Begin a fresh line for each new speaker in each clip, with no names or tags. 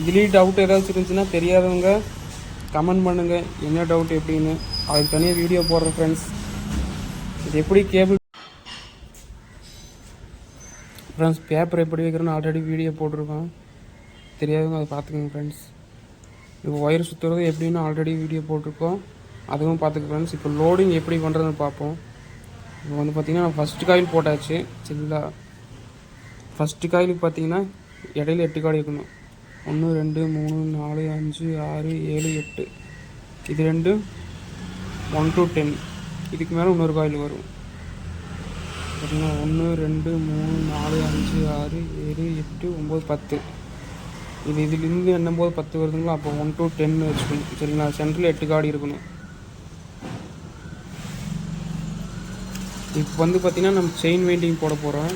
இதுலேயும் டவுட் ஏதாச்சும் இருந்துச்சுன்னா தெரியாதவங்க கமெண்ட் பண்ணுங்கள் என்ன டவுட் எப்படின்னு. அதுக்கு தனியாக வீடியோ போடுறேன் ஃப்ரெண்ட்ஸ் இது எப்படி கேபிள் ஃப்ரெண்ட்ஸ் பேப்பர் எப்படி வைக்கிறேன்னு ஆல்ரெடி வீடியோ போட்டிருக்கோம். தெரியாதவங்க அதை பார்த்துக்கோங்க ஃப்ரெண்ட்ஸ் இப்போ ஒயர் சுற்றுறது எப்படின்னு ஆல்ரெடி வீடியோ போட்டிருக்கோம். அதுவும் பார்த்துக்க ஃப்ரெண்ட்ஸ் இப்போ லோடிங் எப்படி பண்ணுறதுன்னு பார்ப்போம். இப்போ வந்து பார்த்திங்கன்னா நான் ஃபஸ்ட்டு காயில் போட்டாச்சு. சரிங்களா? ஃபஸ்ட்டு காயிலுக்கு பார்த்தீங்கன்னா இடையில எட்டு காயில் இருக்கணும். ஒன்று ரெண்டு மூணு நாலு அஞ்சு ஆறு ஏழு எட்டு. இது ரெண்டு ஒன் டு டென் இதுக்கு மேலே இன்னொரு காயில் வரும். சரிங்களா? ஒன்று ரெண்டு மூணு நாலு அஞ்சு ஆறு ஏழு எட்டு ஒம்பது பத்து. இது இதுலேருந்து எண்ணும்போது பத்து வருதுங்களா? அப்போ ஒன் டு டென்னு வச்சுக்கணும். சரிங்களா? சென்டரில் எட்டு காடி இருக்கணும். இப்போ வந்து பார்த்திங்கன்னா நம்ம செயின் வெயிண்டிங் போட போகிறோம்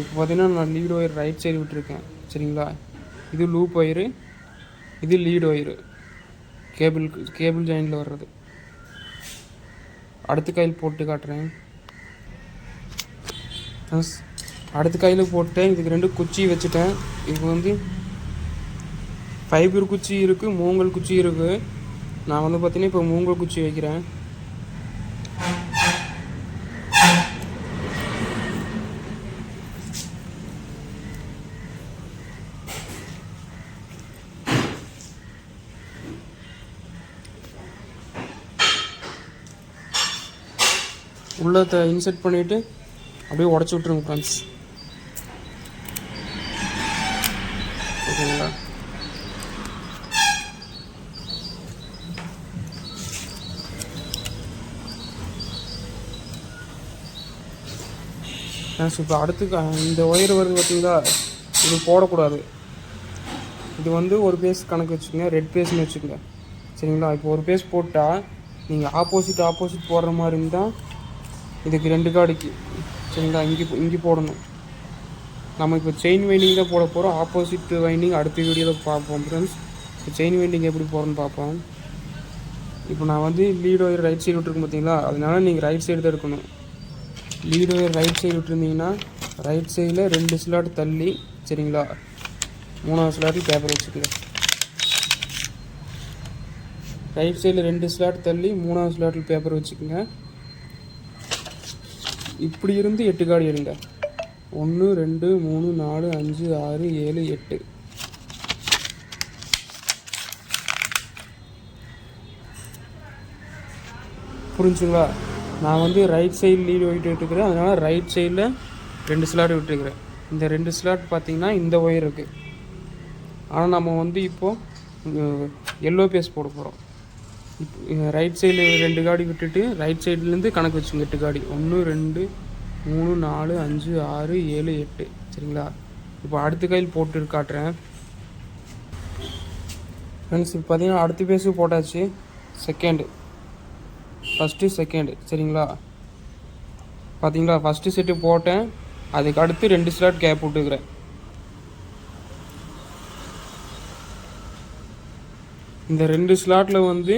இப்போ பார்த்தீங்கன்னா நான் லீட் ஒயர் ரைட் சைடு விட்டுருக்கேன். சரிங்களா? இது லூப் ஒயரு இது லீட் ஒயரு. கேபிள் கேபிள் ஜாயிண்டில் வர்றது. அடுத்த கையில் போட்டு காட்டுறேன். அடுத்த கையில் போட்டேன். இதுக்கு ரெண்டு குச்சி வச்சுட்டேன். இதுக்கு வந்து ஃபைபர் குச்சி இருக்குது மூங்கல் குச்சி இருக்குது நான் வந்து பார்த்தீங்கன்னா இப்போ மூங்கல் குச்சி வைக்கிறேன். உள்ளத்தை இன்செர்ட் பண்ணிவிட்டு அப்படியே உடச்சி விட்ருங்க ஃப்ரெண்ட்ஸ் ஓகேங்களா? இப்போ அடுத்து இந்த ஒயர் வருது பார்த்தீங்களா இது போடக்கூடாது. இது வந்து ஒரு பேஸ் கணக்கு வச்சுக்கோங்க. ரெட் பேஸ்னு வச்சுக்கோங்க. சரிங்களா? இப்போ ஒரு பேஸ் போட்டால் நீங்கள் ஆப்போசிட் ஆப்போசிட் போடுற மாதிரி இருந்தால் இதுக்கு ரெண்டு காடிக்கு சரிங்களா? இங்கே இங்கே போடணும். நம்ம இப்போ செயின் வைண்டிங் தான் போட போகிறோம் ஆப்போசிட் வைண்டிங் அடுத்த வீடியோவில் பார்ப்போம் ஃப்ரெண்ட்ஸ் இப்போ செயின் வைண்டிங் எப்படி போகிறோன்னு பார்ப்போம். இப்போ நான் வந்து லீட் ஒயர் ரைட் சைடு விட்டுருக்கேன் பார்த்தீங்களா அதனால நீங்கள் ரைட் சைடு தான் எடுக்கணும். லீட் ஒயர் ரைட் சைடு விட்டுருந்தீங்கன்னா ரைட் சைடில் ரெண்டு ஸ்லாட் தள்ளி சரிங்களா? மூணாவது ஸ்லாட்டில் பேப்பர் வச்சுக்கோங்க. ரைட் சைடில் ரெண்டு ஸ்லாட் தள்ளி மூணாவது ஸ்லாட்டில் பேப்பர் வச்சுக்கோங்க. இப்படி இருந்து எட்டு காடு எடுங்க ஒன்று ரெண்டு மூணு நாலு அஞ்சு ஆறு ஏழு எட்டு. புரிஞ்சுங்களா? நான் வந்து ரைட் சைடு லீடு போயிட்டு விட்டுருக்கிறேன் அதனால் ரைட் சைடில் ரெண்டு ஸ்லாட் விட்டுருக்கிறேன். இந்த ரெண்டு ஸ்லாட் பார்த்தீங்கன்னா இந்த ஒயர் இருக்குது ஆனால் நம்ம வந்து இப்போது எல்லோ பேஸ் போட போகிறோம் ரைட் சைடில் ரெண்டு காடி விட்டுட்டு ரைட் சைட்லேருந்து கணக்கு வச்சுங்க எட்டு காடி. ஒன்று ரெண்டு மூணு நாலு அஞ்சு ஆறு ஏழு எட்டு. சரிங்களா? இப்போ அடுத்த கையில் போட்டு காட்டுறேன். ஃப்ரெண்ட்ஸ் இப்போ பார்த்தீங்கன்னா அடுத்த பேஸு போட்டாச்சு. செகண்டு ஃபஸ்ட்டு செகண்டு சரிங்களா? பார்த்தீங்களா ஃபஸ்ட்டு செட்டு போட்டேன். அதுக்கு அடுத்து ரெண்டு ஸ்லாட் கேப் விட்டுக்கிறேன். இந்த ரெண்டு ஸ்லாட்டில் வந்து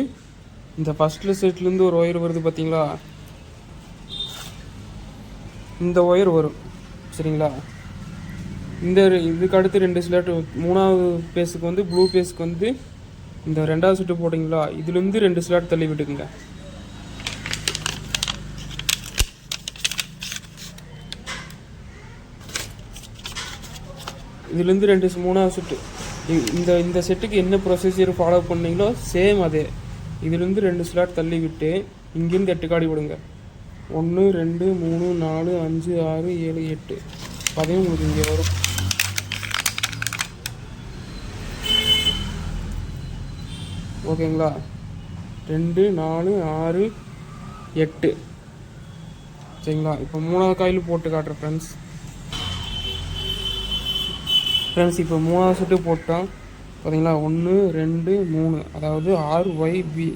இந்த ஃபஸ்ட்டில் செட்லேருந்து ஒரு ஒயர் வருது பார்த்தீங்களா இந்த ஒயர் வரும். சரிங்களா? இந்த இதுக்கு அடுத்து ரெண்டு ஸ்லாட் மூணாவது பேஸுக்கு வந்து ப்ளூ பேஸுக்கு வந்து இந்த ரெண்டாவது செட்டு போட்டிங்களா இதுலேருந்து ரெண்டு ஸ்லாட் தள்ளி விட்டுக்குங்க. இதுலேருந்து ரெண்டு மூணாவது செட்டு இந்த இந்த செட்டுக்கு என்ன ப்ரொசீஜர் ஃபாலோ பண்ணீங்களோ சேம் அதே. இதுலேருந்து ரெண்டு ஸ்லாட் தள்ளிவிட்டு இங்கிருந்து இங்கேருந்து எட்டு காடி விடுங்க. ஒன்று ரெண்டு மூணு நாலு அஞ்சு ஆறு ஏழு எட்டு. பதவி உங்களுக்கு இங்கே வரும். ஓகேங்களா? ரெண்டு நாலு ஆறு எட்டு. சரிங்களா? இப்போ மூணாவது காயில் போட்டு காட்டுறேன் ஃப்ரெண்ட்ஸ் ஃப்ரெண்ட்ஸ் இப்போ மூணாவது செட்டு போட்டால் பார்த்தீங்களா ஒன்று ரெண்டு மூணு. அதாவது R Y B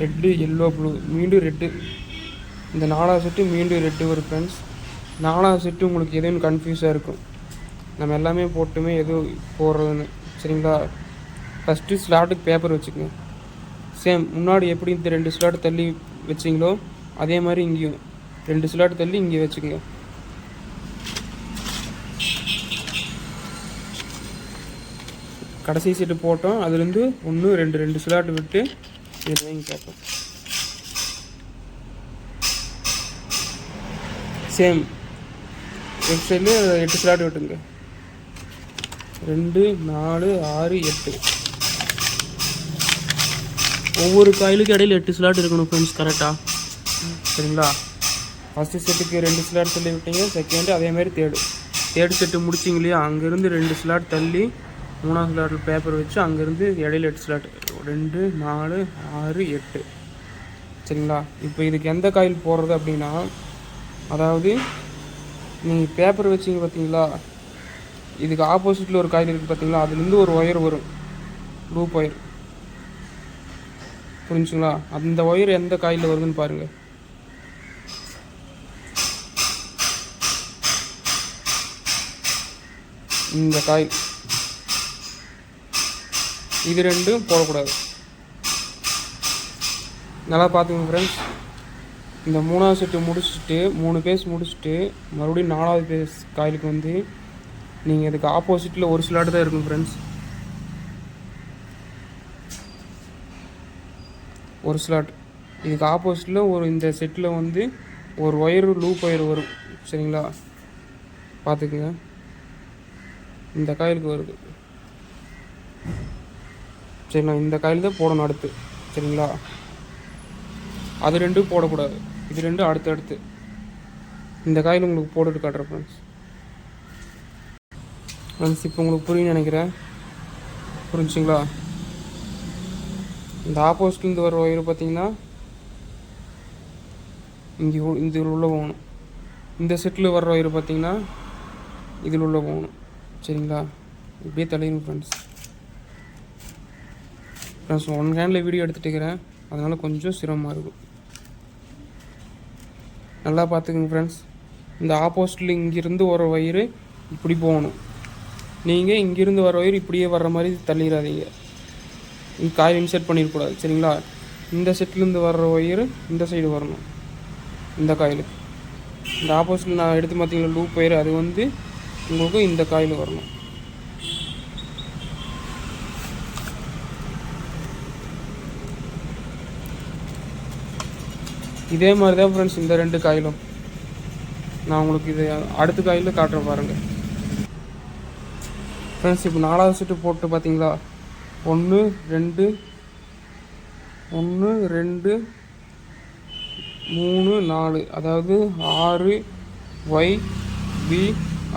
red yellow blue மீண்டும் ரெட்டு இந்த நாலாவது செட்டு மீண்டும் ரெட்டு வரும் ஃப்ரெண்ட்ஸ் நாலாவது செட்டு உங்களுக்கு எதுவும் கன்ஃபியூஸாக இருக்கும். நம்ம எல்லாமே போட்டுமே எது போடுறதுன்னு சரிங்களா? ஃபஸ்ட்டு ஸ்லாட்டுக்கு பேப்பர் வச்சுக்கோங்க. சேம் முன்னாடி எப்படி இந்த ரெண்டு ஸ்லாட் தள்ளி வச்சிங்களோ அதே மாதிரி இங்கேயும். ரெண்டு ஸ்லாட் தள்ளி இங்கே வச்சுக்கோங்க. கடைசி செட்டு போட்டோம். அதுலேருந்து ஒன்று ரெண்டு ரெண்டு ஸ்லாட் விட்டு இது வாங்கி பார்ப்போம் சேம் லெஃப்ட் சைடில் எட்டு ஸ்லாட் விட்டுங்க. ரெண்டு நாலு ஆறு எட்டு. ஒவ்வொரு காயிலுக்கு இடையில எட்டு ஸ்லாட் இருக்கணும் ஃப்ரெண்ட்ஸ் கரெக்டாக சரிங்களா? ஃபஸ்ட்டு செட்டுக்கு ரெண்டு ஸ்லாட் சொல்லி விட்டீங்க. செகண்டு அதே மாதிரி தேர்டு தேர்டு செட்டு முடிச்சிங்க இல்லையா? அங்கேருந்து ரெண்டு ஸ்லாட் தள்ளி மூணாவது ஸ்லாட்டில் பேப்பர் வச்சு அங்கேருந்து இடையில எட்டு ஸ்லாட் ரெண்டு நாலு ஆறு எட்டு. சரிங்களா? இப்போ இதுக்கு எந்த காயில் போடுறது அப்படின்னா அதாவது நீங்கள் பேப்பர் வச்சிங்க பார்த்தீங்களா? இதுக்கு ஆப்போசிட்டில் ஒரு காயில் இருக்குது பார்த்தீங்களா? அதுலேருந்து ஒரு ஒயர் வரும். லூப் ஒயர் புரிஞ்சுங்களா? அந்த ஒயர் எந்த காயில் வருதுன்னு பாருங்கள் இந்த காய் இது ரெண்டும் போடக்கூடாது. நல்லா பார்த்துக்கோங்க ஃப்ரெண்ட்ஸ் இந்த மூணாவது செட்டு முடிச்சுட்டு மூணு பேஸ் முடிச்சுட்டு மறுபடியும் நாலாவது பேஸ் காயிலுக்கு வந்து நீங்கள் இதுக்கு ஆப்போசிட்டில் ஒரு ஸ்லாட் தான் இருக்கும் ஃப்ரெண்ட்ஸ் ஒரு ஸ்லாட் இதுக்கு ஆப்போசிட்டில் ஒரு இந்த செட்டில் வந்து ஒரு ஒயரு லூப் ஒயர் வரும். சரிங்களா? பார்த்துக்குங்க. இந்த காயிலுக்கு வருது. சரிங்களா இந்த காயில் தான் போடணும் அடுத்து சரிங்களா? அது ரெண்டும் போடக்கூடாது. இது ரெண்டும் அடுத்து அடுத்து. இந்த காயில் உங்களுக்கு போட்டுட்டு காட்டுறேன் ஃப்ரெண்ட்ஸ் ஃப்ரெண்ட்ஸ் இப்போ உங்களுக்கு புரியும்னு நினைக்கிறேன். புரிஞ்சுங்களா? இந்த ஆப்போசிட்லேருந்து வர ஒயர் பார்த்தீங்கன்னா இங்கே இந்த உள்ள போகணும். இந்த செட்டில் வர்ற ஒயர் பார்த்தீங்கன்னா இதில் உள்ள போகணும். சரிங்களா? இப்படியே தலையணும் friends friends one handle video எடுத்துட்டு இருக்கிறேன் அதனால் கொஞ்சம் சிரமமாக இருக்கும். நல்லா பார்த்துக்குங்க ஃப்ரெண்ட்ஸ் இந்த ஆப்போசிட்டில் இங்கேருந்து வர வயிறு இப்படி போகணும். நீங்கள் இங்கேருந்து வர வயிறு இப்படியே வர்ற மாதிரி தள்ளிடாதீங்க. இங்கே காயில் இன்செட் பண்ணிடக்கூடாது சரிங்களா? இந்த செட்லேருந்து வர்ற ஒயரு இந்த சைடு வரணும். இந்த காயிலுக்கு. இந்த ஆப்போசிட்டில் நான் எடுத்து பார்த்தீங்கன்னா லூப் ஒயர் அது வந்து உங்களுக்கு இந்த காயில் வரணும். இதே மாதிரி தான் ஃப்ரெண்ட்ஸ் இந்த ரெண்டு காயிலும். நான் உங்களுக்கு இது அடுத்த காயில் காட்டுற பாருங்கள் ஃப்ரெண்ட்ஸ் இப்போ நாலாவது செட்டு போட்டு பார்த்தீங்களா ஒன்று ரெண்டு ஒன்று ரெண்டு மூணு நாலு. அதாவது ஆறு ஒய் பி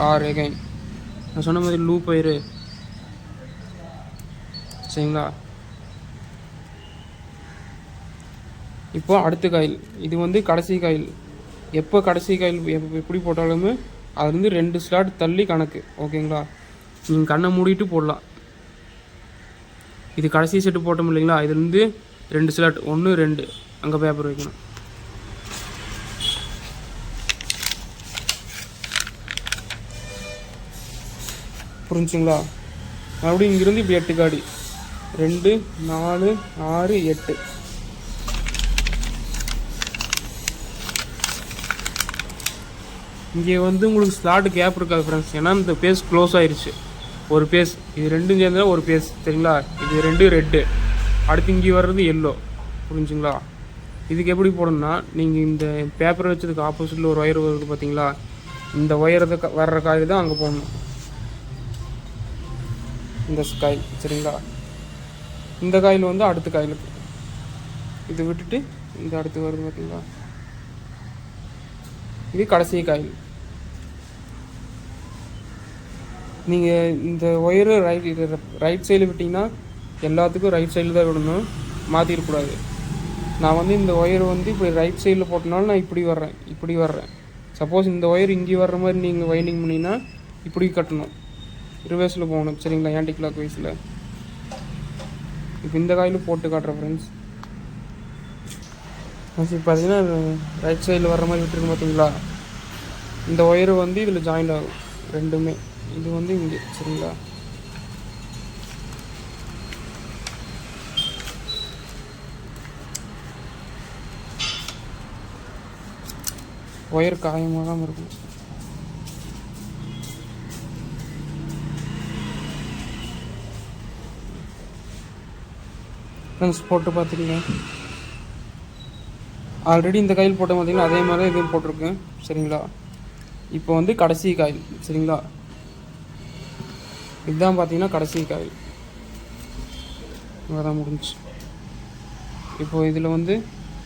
ஆர் எகைன் நான் சொன்ன மாதிரி லூப் பயிர் சரிங்களா? இப்போ அடுத்த காயில். இது வந்து கடைசி காயில். எப்போ கடைசி காயில் எப்படி போட்டாலுமே அதுலேருந்து ரெண்டு ஸ்லாட் தள்ளி கணக்கு ஓகேங்களா? நீங்கள் கண்ணை மூடிட்டு போடலாம். இது கடைசி செட்டு போட்டோம் இல்லைங்களா? இதுலேருந்து ரெண்டு ஸ்லாட் ஒன்று ரெண்டு அங்கே பேப்பர் வைக்கணும். புரிஞ்சுங்களா? மறுபடியும் இங்கிருந்து இப்படி எட்டு காடி. ரெண்டு நாலு ஆறு எட்டு. இங்கே வந்து உங்களுக்கு ஸ்லாட் கேப் இருக்காது ஃப்ரெண்ட்ஸ் ஏன்னா இந்த பேஸ் க்ளோஸ் ஆயிடுச்சு ஒரு பேஸ். இது ரெண்டும் சேர்ந்தா ஒரு பேஸ். சரிங்களா? இது ரெண்டு ரெட்டு அடுத்து இங்கே வர்றது எல்லோ புரிஞ்சுங்களா? இதுக்கு எப்படி போடணும்னா நீங்கள் இந்த பேப்பர் வச்சதுக்கு ஆப்போசிட்டில் ஒரு ஒயர் வருது பார்த்தீங்களா இந்த ஒயரது வர்ற காய் தான் அங்கே போடணும். இந்த காயில் சரிங்களா? இந்த காயில் வந்து அடுத்த காயில் இது விட்டுட்டு இந்த அடுத்து வருது பார்த்தீங்களா இது கடைசி காயில் நீங்கள் இந்த ஒயரு ரைட் இது ரைட் சைடில் விட்டிங்கன்னா எல்லாத்துக்கும் ரைட் சைடில் தான் விடணும். மாற்றிடக்கூடாது நான் வந்து இந்த ஒயர் வந்து இப்போ ரைட் சைடில் போட்டனால நான் இப்படி வர்றேன் இப்படி வர்றேன். சப்போஸ் இந்த ஒயர் இங்கே வர்ற மாதிரி நீங்கள் வைண்டிங் பண்ணிங்கன்னா இப்படி கட்டணும். ரிவர்ஸில் போகணும். சரிங்களா? ஆன்டி கிளாக் வைஸில் இப்போ இந்த காயிலும் போட்டு காட்டுறேன் ஃப்ரெண்ட்ஸ் இப்போ பார்த்தீங்கன்னா ரைட் சைடில் வர்ற மாதிரி விட்டுருக்கு பார்த்தீங்களா? இந்த ஒயரு வந்து இதில் ஜாயின் ஆகும். ரெண்டுமே. இது வந்து இங்கே சரிங்களா? ஒயர் காயமாகாமல் இருக்கும். ஃப்ரெண்ட்ஸ் போட்டு பார்த்துக்கங்க. ஆல்ரெடி இந்த காயில் போட்டால் பார்த்திங்கன்னா அதே மாதிரி தான் இதுவும் போட்டிருக்கு. சரிங்களா? இப்போ வந்து கடைசி காயில். சரிங்களா? இதுதான் பார்த்தீங்கன்னா கடைசி காயில். இவ்வளோ தான் முடிஞ்சு இப்போது இதில் வந்து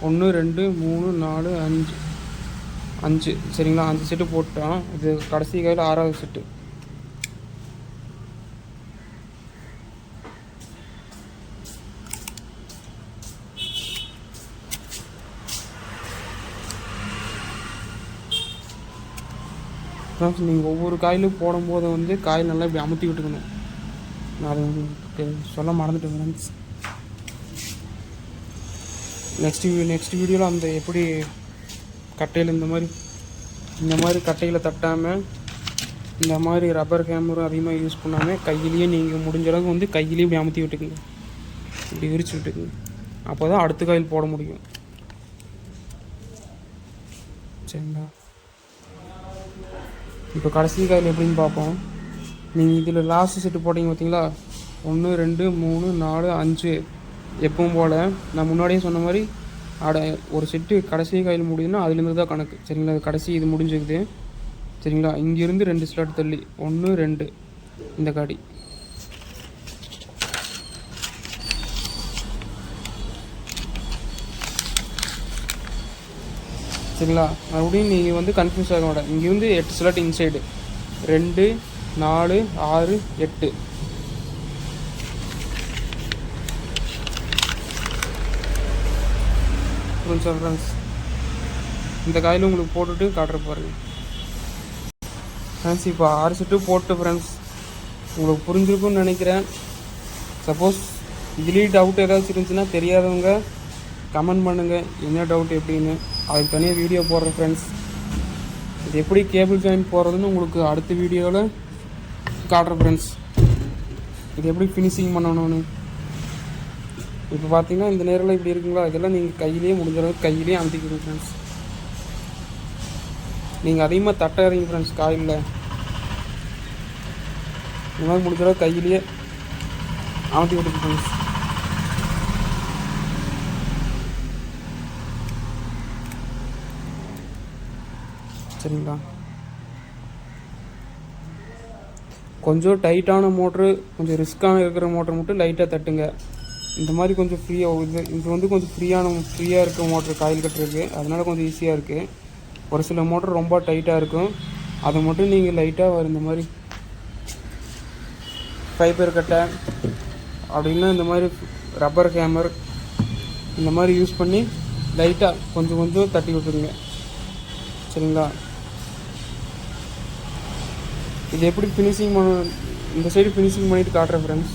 ஒன்று ரெண்டு மூணு நாலு அஞ்சு. அஞ்சு. சரிங்களா? அஞ்சு செட்டு போட்டோம் இது கடைசி காயில் ஆறாவது செட்டு ஃப்ரெண்ட்ஸ் நீங்கள் ஒவ்வொரு காயிலும் போடும்போது வந்து காயில் நல்லா இப்படி அமுத்தி விட்டுக்கணும். நான் அது சொல்ல மறந்துட்டேன் ஃப்ரெண்ட்ஸ் நெக்ஸ்ட் நெக்ஸ்ட் வீடியோவில் அந்த எப்படி கட்டையில் இந்த மாதிரி இந்த மாதிரி கட்டையில் தட்டாமல் இந்த மாதிரி ரப்பர் கேமரும் அதிகமாக யூஸ் பண்ணாமல் கையிலேயே நீங்கள் முடிஞ்ச அளவுக்கு வந்து கையிலேயே இப்படி அமுத்தி விட்டுக்குங்க. இப்படி விரிச்சு விட்டுக்குங்க. அப்போ தான் அடுத்த காயில் போட முடியும். சரிங்களா? இப்போ கடைசி காயில் எப்படின்னு பார்ப்போம். நீங்கள் இதில் லாஸ்ட் செட்டு போட்டிங்க பார்த்தீங்களா ஒன்று ரெண்டு மூணு நாலு அஞ்சு. எப்பவும் போல் நான் முன்னாடியே சொன்ன மாதிரி அட ஒரு செட்டு கடைசி காயில் முடியுதுன்னா அதுலேருந்து தான் கணக்கு. சரிங்களா? அது கடைசி இது முடிஞ்சுக்குது. சரிங்களா? இங்கேருந்து ரெண்டு ஸ்லாட் தள்ளி. ஒன்று ரெண்டு. இந்த காடி. சரிங்களா? மறுபடியும் நீங்கள் வந்து கன்ஃபியூஸ் ஆக வேண்டாம் இங்கே வந்து எட்டு ஸ்லாட் இன்சைடு ரெண்டு நாலு ஆறு எட்டு. புரிஞ்சா ஃப்ரெண்ட்ஸ் இந்த காயில் உங்களுக்கு போட்டுட்டு காட்டுற பாருங்க. ஃப்ரெண்ட்ஸ் இப்போ ஆறு செட்டு போட்டு ஃப்ரெண்ட்ஸ் உங்களுக்கு புரிஞ்சிருக்கும்னு நினைக்கிறேன். சப்போஸ் இதுலேயும் டவுட் ஏதாச்சும் இருந்துச்சுன்னா தெரியாதவங்க கமெண்ட் பண்ணுங்கள் என்ன டவுட் எப்படின்னு. அதுக்கு தனியாக வீடியோ போடுறேன் ஃப்ரெண்ட்ஸ் இது எப்படி கேபிள் ஜாயின் போடுறதுன்னு உங்களுக்கு அடுத்த வீடியோவில் காட்டுறேன் ஃப்ரெண்ட்ஸ் இது எப்படி ஃபினிஷிங் பண்ணணும்னு. இப்போ பார்த்தீங்கன்னா இந்த நேரில் இப்படி இருக்குங்களா? இதெல்லாம் நீங்கள் கையிலேயே முடிஞ்ச அளவுக்கு கையிலேயே அமுத்திக்கணும் ஃப்ரெண்ட்ஸ் நீங்கள் அதிகமாக தட்டாதீங்க ஃப்ரெண்ட்ஸ் காயில் இந்த மாதிரி முடிஞ்ச அளவுக்கு கையிலேயே அமுத்தி விட்டுருக்கு ஃப்ரெண்ட்ஸ் சரிங்களா? கொஞ்சம் டைட்டான மோட்ரு கொஞ்சம் ரிஸ்க்கான இருக்கிற மோட்ரு மட்டும் லைட்டாக தட்டுங்க. இந்த மாதிரி கொஞ்சம் ஃப்ரீயாக இது இது வந்து கொஞ்சம் ஃப்ரீயான ஃப்ரீயாக இருக்க மோட்ரு காயில் கட்டுறதுக்கு. அதனால் கொஞ்சம் ஈஸியாக இருக்குது ஒரு சில மோட்ரு ரொம்ப டைட்டாக இருக்கும். அதை மட்டும் நீங்கள் லைட்டாக இந்த மாதிரி ஃபைபர் கட்டை அப்படின்னா இந்த மாதிரி ரப்பர் ஹேமர் இந்த மாதிரி யூஸ் பண்ணி லைட்டாக கொஞ்சம் கொஞ்சம் தட்டி விட்டுருங்க. சரிங்களா? இது எப்படி ஃபினிஷிங் பண்ண இந்த சைடு ஃபினிஷிங் பண்ணிட்டு காட்டுறேன் ஃப்ரெண்ட்ஸ்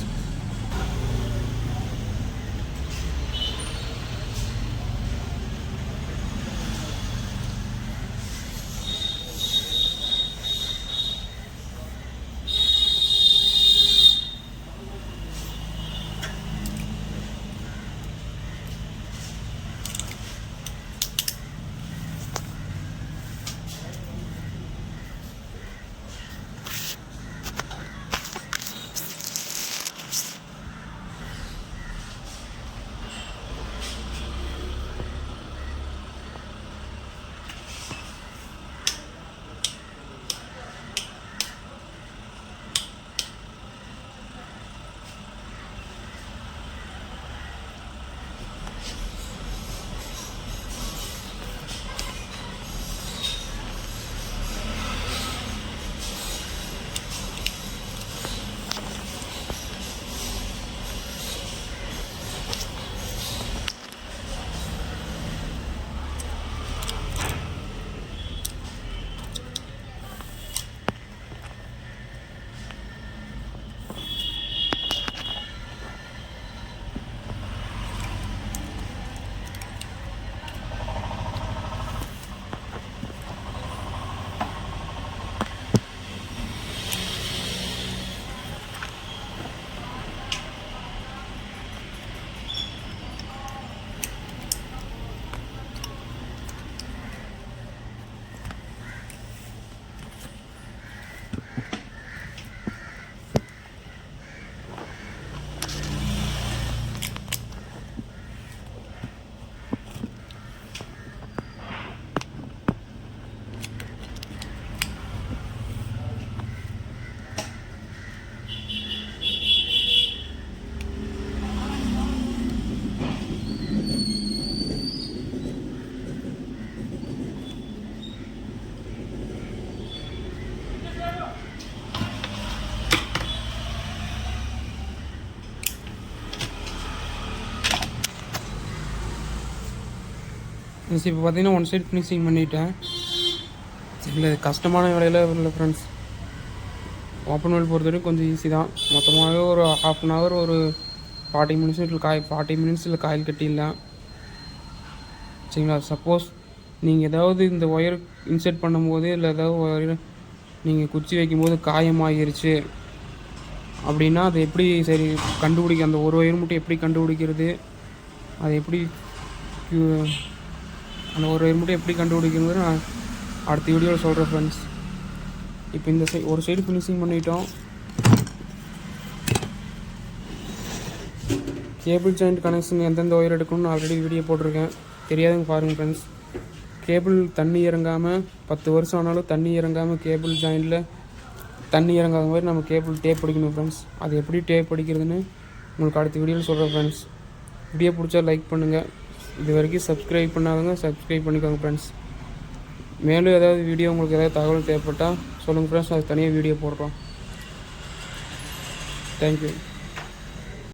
ஃப்ரெண்ட்ஸ் இப்போ பார்த்தீங்கன்னா ஒன் சைட் ஃபினிஷிங் பண்ணிவிட்டேன் இல்லை கஷ்டமான வேலையில் இல்லை ஃப்ரெண்ட்ஸ் ஓப்பன் வேல் பொறுத்த வரைக்கும் கொஞ்சம் ஈஸி தான். மொத்தமாகவே ஒரு ஹாஃப் அன் ஹவர் ஒரு ஃபார்ட்டி மினிட்ஸ் இல்லை காய் ஃபார்ட்டி மினிட்ஸில் காயில் கட்டிடலாம். சரிங்களா? சப்போஸ் நீங்கள் ஏதாவது இந்த ஒயர் இன்செர்ட் பண்ணும்போது இல்லை ஏதாவது ஒயர் நீங்கள் குச்சி வைக்கும்போது காயமாகிருச்சு அப்படின்னா அதை எப்படி சரி கண்டுபிடிக்க அந்த ஒரு ஒயர் மட்டும் எப்படி கண்டுபிடிக்கிறது? அது எப்படி அந்த ஒரு ஒயர் மட்டும் எப்படி கண்டுபிடிக்கிறது நான் அடுத்த வீடியோவில் சொல்கிறேன் ஃப்ரெண்ட்ஸ் இப்போ இந்த சை ஒரு சைடு ஃபினிஷிங் பண்ணிட்டோம். கேபிள் ஜாயிண்ட் கனெக்ஷன் எந்தெந்த ஒயர் எடுக்கணும்னு ஆல்ரெடி வீடியோ போட்டிருக்கேன். தெரியாதுங்க பாருங்கள் ஃப்ரெண்ட்ஸ் கேபிள் தண்ணி இறங்காமல் பத்து வருஷம் ஆனாலும் தண்ணி இறங்காமல் கேபிள் ஜாயிண்டில் தண்ணி இறங்காத மாதிரி நம்ம கேபிள் டேப் அடிக்கணும் ஃப்ரெண்ட்ஸ் அது எப்படி டேப் அடிக்கிறதுன்னு உங்களுக்கு அடுத்த வீடியோவில் சொல்கிறேன் ஃப்ரெண்ட்ஸ் வீடியோ பிடிச்சா லைக் பண்ணுங்கள் இது வரைக்கும் சப்ஸ்கிரைப் பண்ணாதவங்க சப்ஸ்கிரைப் பண்ணிக்கோங்க ஃப்ரெண்ட்ஸ் மேலும் ஏதாவது வீடியோ உங்களுக்கு ஏதாவது தகவல் தேவைப்பட்டால் சொல்லுங்கள் ஃப்ரெண்ட்ஸ் அது தனியாக வீடியோ போடுறோம். தேங்க்யூ